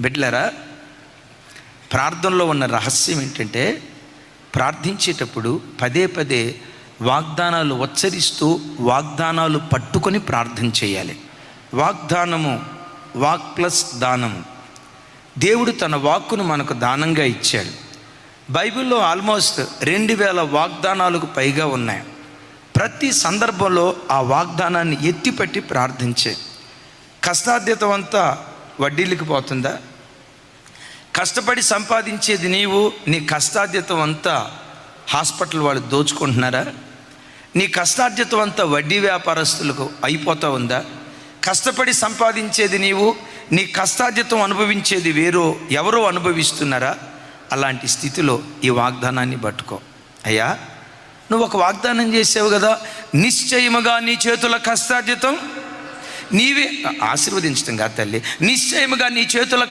బిడ్లరా ప్రార్థనలో ఉన్న రహస్యం ఏంటంటే ప్రార్థించేటప్పుడు పదే పదే వాగ్దానాలు ఉచ్చరిస్తూ వాగ్దానాలు పట్టుకొని ప్రార్థన చేయాలి. వాగ్దానము వాక్ ప్లస్ దానము. దేవుడు తన వాక్కును మనకు దానంగా ఇచ్చాడు. బైబిల్లో ఆల్మోస్ట్ రెండు వేల వాగ్దానాలకు పైగా ఉన్నాయి. ప్రతి సందర్భంలో ఆ వాగ్దానాన్ని ఎత్తిపెట్టి ప్రార్థించే. కష్టాధ్యత అంతా వడ్డీలకు పోతుందా? కష్టపడి సంపాదించేది నీవు నీ కష్టార్జితం అంతా హాస్పిటల్ వాళ్ళు దోచుకుంటున్నారా? నీ కష్టార్జితం అంతా వడ్డీ వ్యాపారస్తులకు అయిపోతూ ఉందా? కష్టపడి సంపాదించేది నీవు నీ కష్టార్జితం అనుభవించేది వేరో ఎవరో అనుభవిస్తున్నారా? అలాంటి స్థితిలో ఈ వాగ్దానాన్ని పట్టుకో. అయ్యా నువ్వు ఒక వాగ్దానం చేసావు కదా నిశ్చయముగా నీ చేతుల కష్టార్జితం నీవే ఆశీర్వదించటం కాదు తల్లి. నిశ్చయముగా నీ చేతుల